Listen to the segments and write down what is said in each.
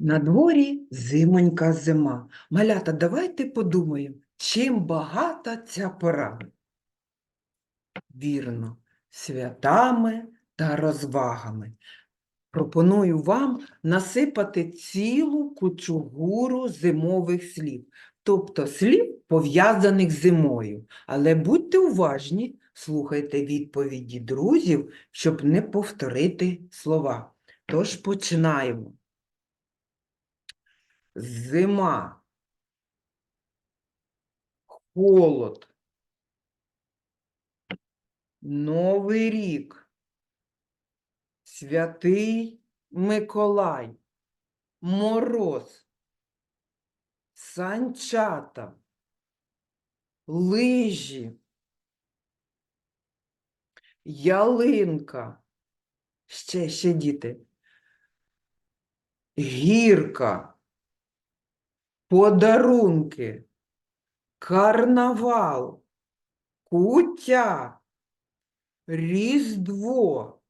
На дворі зимонька зима. Малята, давайте подумаємо, чим багата ця пора? Вірно, святами та розвагами. Пропоную вам насипати цілу кучугуру зимових слів, тобто слів, пов'язаних з зимою. Але будьте уважні, слухайте відповіді друзів, щоб не повторити слова. Тож починаємо. Зима, холод, Новий рік, Святий Миколай, Мороз, Санчата, лижі, ялинка, ще, ще діти, гірка, подарунки, карнавал, куття, різдво,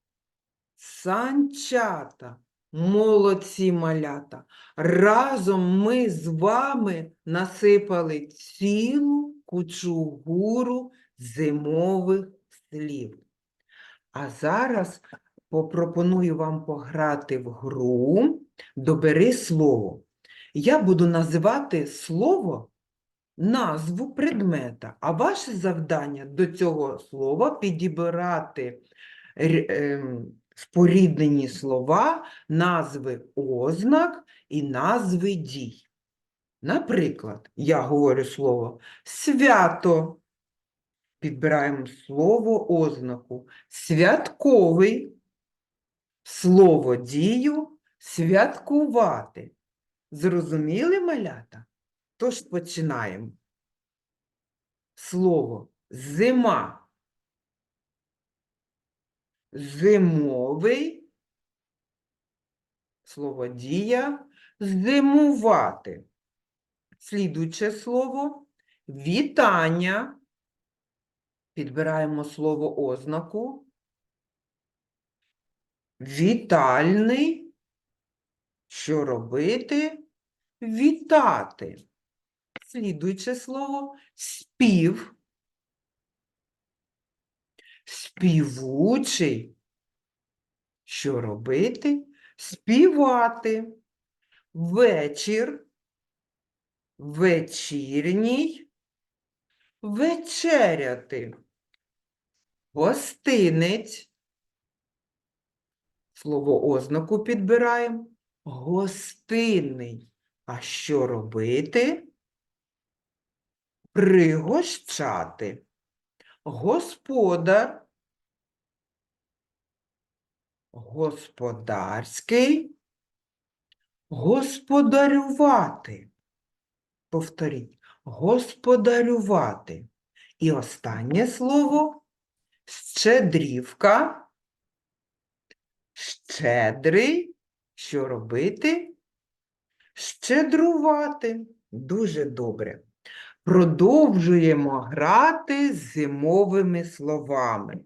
санчата, молодці малята. Разом ми з вами насипали цілу кучугуру зимових слів. А зараз попропоную вам пограти в гру «Добери слово». Я буду називати слово, назву предмета, а ваше завдання до цього слова підібрати ем, споріднені слова, назви ознак і назви дій. Наприклад, я говорю слово свято. Підбираємо слово ознаку. Святковий. Слово дію святкувати. Зрозуміли, малята? Тож починаємо. Слово зима. Зимовий. Слово дія зимувати. Слідуюче слово вітання. Підбираємо слово ознаку. Вітальний. Що робити? Вітати. Слідуюче слово спів. Співучий. Що робити? Співати. Вечір. Вечірній. Вечеряти. Гостинець. Слово ознаку підбираємо. Гостинний. А що робити? Пригощати. Господар. Господарський. Господарювати. Повторіть. Господарювати. І останнє слово щедрівка. Щедрий. Що робити? Щедрувати. Дуже добре. Продовжуємо грати з зимовими словами.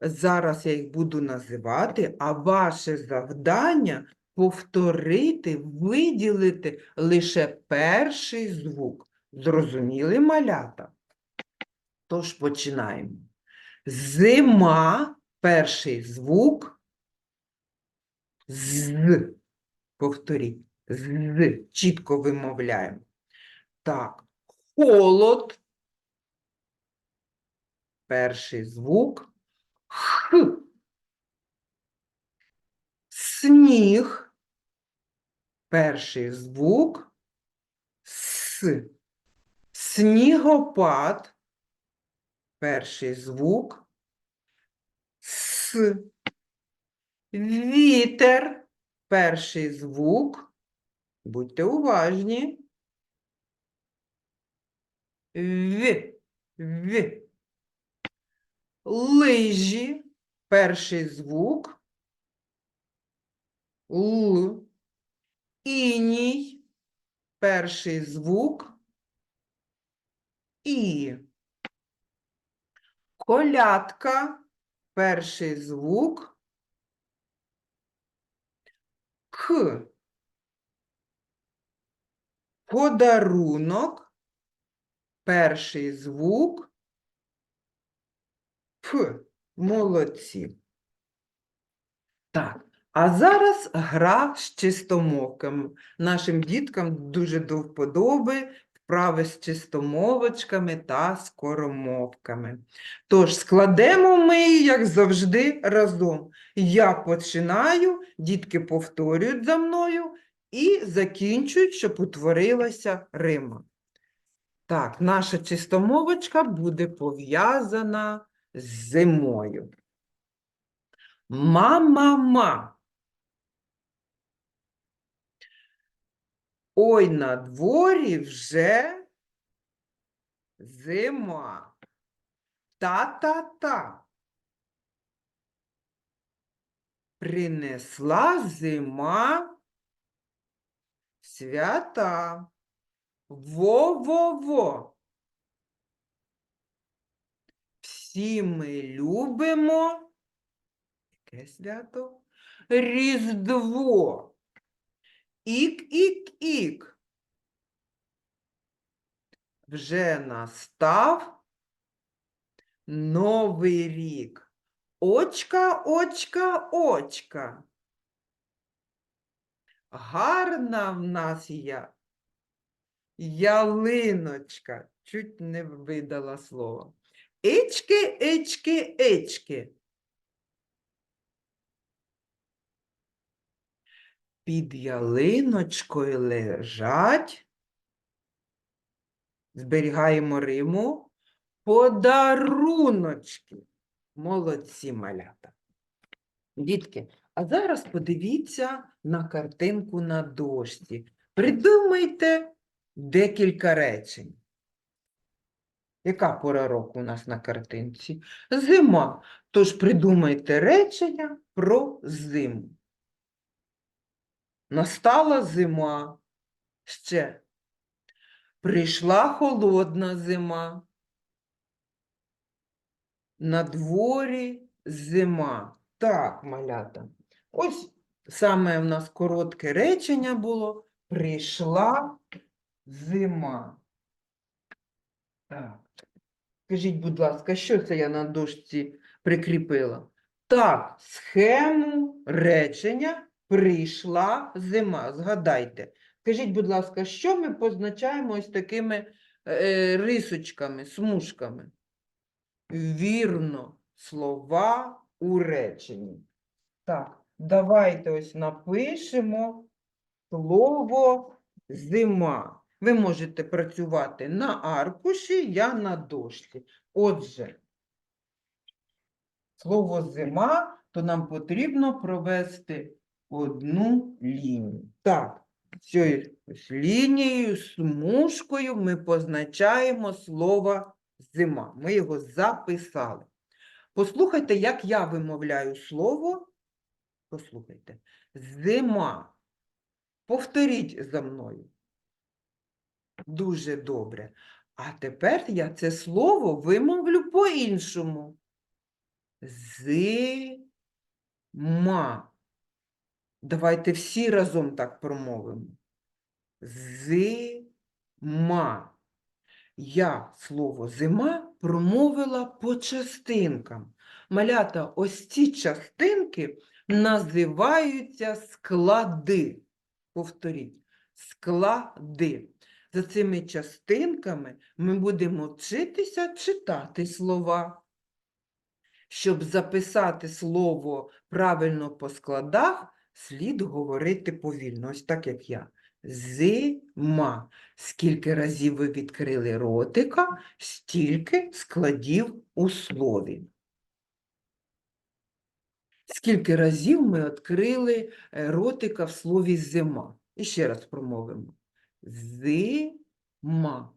Зараз я їх буду називати, а ваше завдання повторити, виділити лише перший звук. Зрозуміли малята? Тож починаємо. Зима, перший звук. З. Повторіть. З. Чітко вимовляємо. Так. Холод. Перший звук. Х. Сніг. Перший звук. С. Снігопад. Перший звук. С. Вітер. Перший звук. Будьте уважні. В. В. Лижі. Перший звук. Л. Іній. Перший звук. І. Колядка. Перший звук. К. Подарунок. Перший звук. Ф. Молодці. Так. А зараз гра з чистомоким. Нашим діткам дуже до вподоби вправи з чистомовочками та скоромовками. Тож складемо ми, як завжди, разом. Я починаю, дітки повторюють за мною і закінчують, щоб утворилася рима. Так, наша чистомовочка буде пов'язана з зимою. Ма-ма-ма. Ой, на дворі вже зима. Та-та-та. Принесла зима свята. Во-во-во. Всі ми любимо. Яке свято? Різдво. Ік-ік-ік. Вже настав Новий рік. Очка, очка, очка. Гарна в нас я. Ялиночка. Чуть не видала слово. Ички, ички, ички. Під ялиночкою лежать. Зберігаємо Риму. Подаруночки. Молодці малята. Дітки, а зараз подивіться на картинку на дошці. Придумайте декілька речень. Яка пора року у нас на картинці? Зима. Тож придумайте речення про зиму. Настала зима. Ще. Прийшла холодна зима. На дворі зима. Так, малята. Ось саме в нас коротке речення було. Прийшла зима. Так. Скажіть, будь ласка, що це я на дошці прикріпила? Так, схему речення прийшла зима. Згадайте. Скажіть, будь ласка, що ми позначаємо ось такими е, рисочками, смужками? Вірно, слова у реченні. Так, давайте ось напишемо слово зима. Ви можете працювати на аркуші, я на дошці. Отже, слово зима, то нам потрібно провести одну лінію. Так, цією лінією, смужкою ми позначаємо слово зима. Ми його записали. Послухайте, як я вимовляю слово. Послухайте. Зима. Повторіть за мною. Дуже добре. А тепер я це слово вимовлю по-іншому. Зима. Давайте всі разом так промовимо. Зима. Я слово зима промовила по частинкам. Малята, ось ці частинки називаються склади. Повторіть, склади. За цими частинками ми будемо вчитися читати слова. Щоб записати слово правильно по складах, слід говорити повільно, ось так як я. Зима. Скільки разів ви відкрили ротика, стільки складів у слові. Скільки разів ми відкрили е, ротика в слові зима? І ще раз промовимо. Зима.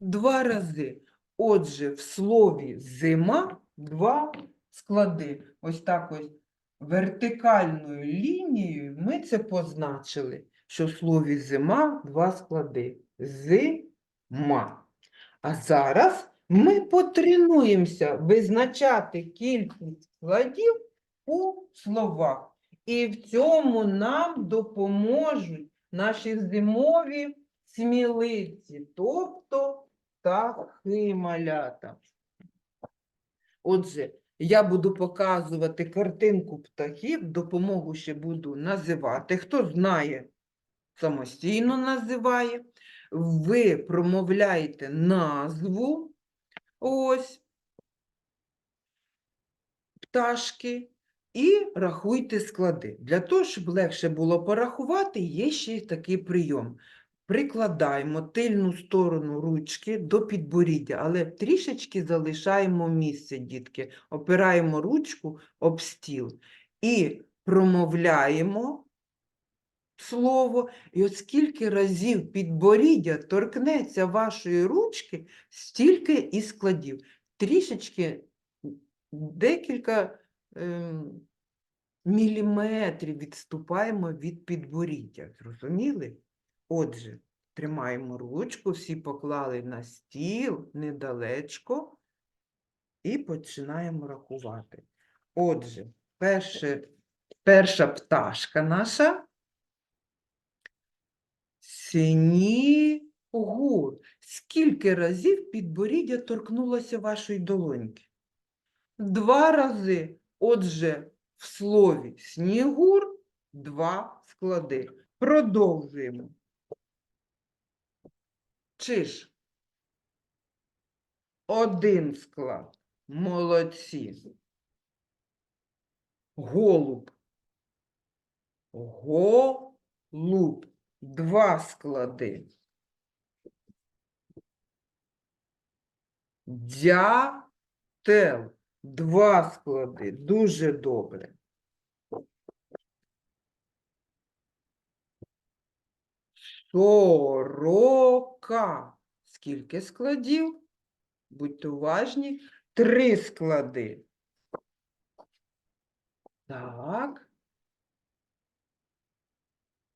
Два рази. Отже, в слові зима два склади. Ось так ось вертикальною лінією ми це позначили, що в слові зима два склади. Зима. А зараз ми потренуємося визначати кількість складів у словах. І в цьому нам допоможуть наші зимові сміливці, тобто птахи малята. Отже, я буду показувати картинку птахів, допомогу ще буду називати. Хто знає, самостійно називає. Ви промовляєте назву. Ось пташки і рахуйте склади. Для того, щоб легше було порахувати, є ще такий прийом. Прикладаємо тильну сторону ручки до підборіддя, але трішечки залишаємо місце, дітки. Опираємо ручку об стіл і промовляємо слово. І от скільки разів підборіддя торкнеться вашої ручки, стільки і складів. Трішечки декілька ем, міліметрів відступаємо від підборіддя. Зрозуміли? Отже, тримаємо ручку, всі поклали на стіл недалечко і починаємо рахувати. Отже, перше, перша пташка наша Снігур. Скільки разів підборіддя торкнулося вашої долоньки? Два рази. Отже, в слові снігур два склади. Продовжуємо. Чиж. Один склад. Молодці. Голуб. Голуб. Два склади. Дятел. Два склади. Дуже добре. Сорока. Скільки складів? Будьте уважні. Три склади. Так.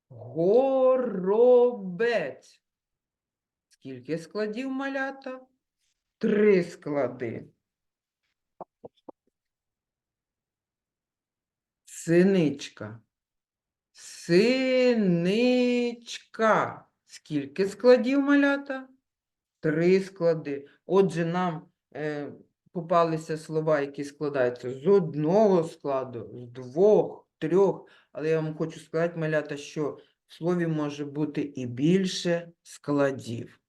Горобець. Скільки складів малята? Три склади. Синичка. Синичка. Скільки складів малята? Три склади. Отже, нам е, попалися слова, які складаються з одного складу, з двох, трьох. Але я вам хочу сказати, малята, що в слові може бути і більше складів.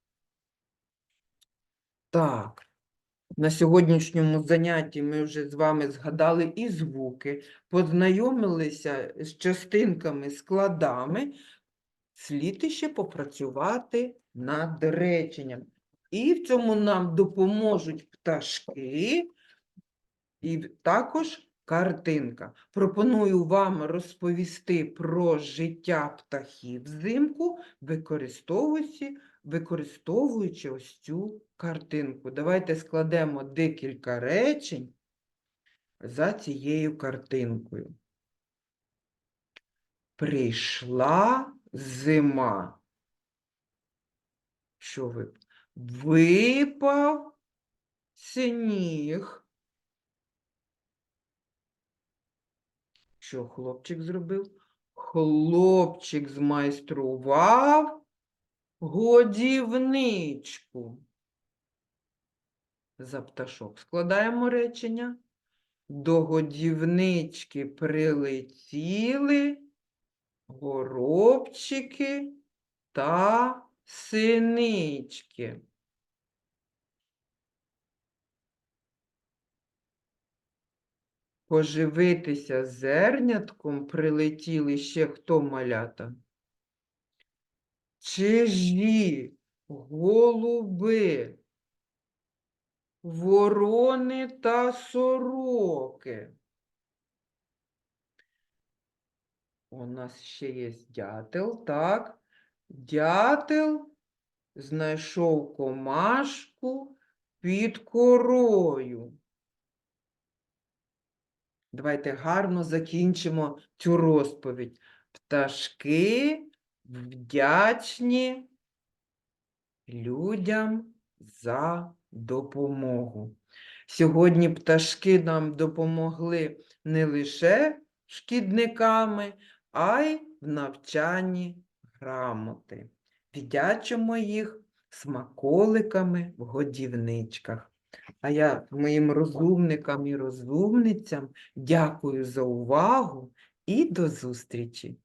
Так, на сьогоднішньому занятті ми вже з вами згадали і звуки, познайомилися з частинками, складами. Слід іще попрацювати над реченням. І в цьому нам допоможуть пташки і також картинка. Пропоную вам розповісти про життя птахів взимку, використовуючи, використовуючи ось цю картинку. Давайте складемо декілька речень за цією картинкою. Прийшла зима. Що ви? Випав сніг. Що хлопчик зробив? Хлопчик змайстрував годівничку. За пташок складаємо речення. До годівнички прилетіли горобчики та синички. Поживитися зернятком прилетіли ще хто малята? Чижі, голуби, ворони та сороки. У нас ще є дятел, так? Дятел знайшов комашку під корою. Давайте гарно закінчимо цю розповідь. Пташки вдячні людям за допомогу. Сьогодні пташки нам допомогли не лише шкідниками, а й в навчанні грамоти. віддячимо їх смаколиками в годівничках. А я моїм розумникам і розумницям дякую за увагу і до зустрічі!